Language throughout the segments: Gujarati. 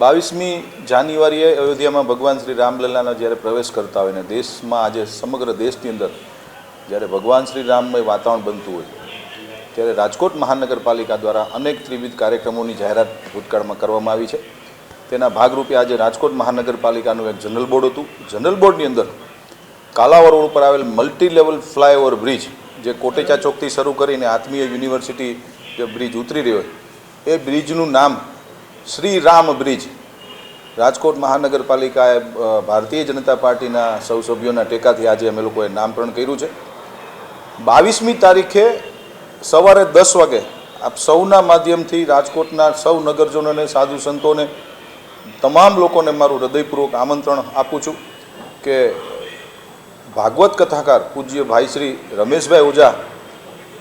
બાવીસમી જાન્યુઆરીએ અયોધ્યામાં ભગવાન શ્રી રામલલ્લાનો જ્યારે પ્રવેશ કરતા હોય ને દેશમાં આજે સમગ્ર દેશની અંદર જ્યારે ભગવાન શ્રી રામમય વાતાવરણ બનતું હોય, ત્યારે રાજકોટ મહાનગરપાલિકા દ્વારા અનેક ત્રિવિધ કાર્યક્રમોની જાહેરાત ભૂતકાળમાં કરવામાં આવી છે. તેના ભાગરૂપે આજે રાજકોટ મહાનગરપાલિકાનું એક જનરલ બોર્ડ હતું. જનરલ બોર્ડની અંદર કાલાવર રોડ ઉપર આવેલ મલ્ટી લેવલ ફ્લાયઓવર બ્રિજ, જે કોટેચા ચોકથી શરૂ કરીને આત્મીય યુનિવર્સિટી જે બ્રિજ ઉતરી રહ્યો એ બ્રિજનું નામ શ્રી રામ બ્રિજ. રાજકોટ મહાનગરપાલિકાએ ભારતીય જનતા પાર્ટીના સૌ સભ્યોના ટેકાથી આજે અમે લોકોએ નામકરણ કર્યું છે. બાવીસમી તારીખે સવારે દસ વાગે આપ સૌના માધ્યમથી રાજકોટના સૌ નગરજનોને, સાધુ સંતોને, તમામ લોકોને મારું હૃદયપૂર્વક આમંત્રણ આપું છું કે ભાગવત કથાકાર પૂજ્ય ભાઈ શ્રી રમેશભાઈ ઓઝા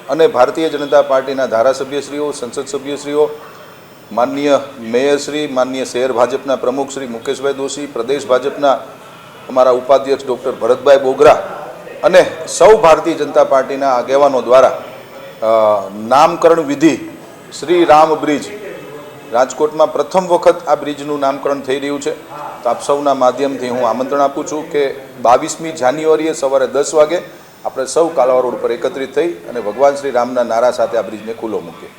અને ભારતીય જનતા પાર્ટીના ધારાસભ્યશ્રીઓ, સંસદ સભ્યશ્રીઓ માનનીય મેયરશ્રી માનનીય શહેર ભાજપના પ્રમુખ શ્રી મુકેશભાઈ દોશી, પ્રદેશ ભાજપના અમારા ઉપાધ્યક્ષ ડૉક્ટર ભરતભાઈ બોગરા અને સૌ ભારતીય જનતા પાર્ટીના આગેવાનો દ્વારા નામકરણ વિધિ શ્રી રામ બ્રિજ. રાજકોટમાં પ્રથમ વખત આ બ્રિજનું નામકરણ થઈ રહ્યું છે. તો આપ સૌના માધ્યમથી હું આમંત્રણ આપું છું કે બાવીસમી જાન્યુઆરીએ સવારે દસ વાગે આપણે સૌ કાલાવા રોડ પર એકત્રિત થઈ અને ભગવાન શ્રી રામના નારા સાથે આ બ્રિજને ખુલ્લો મૂકીએ.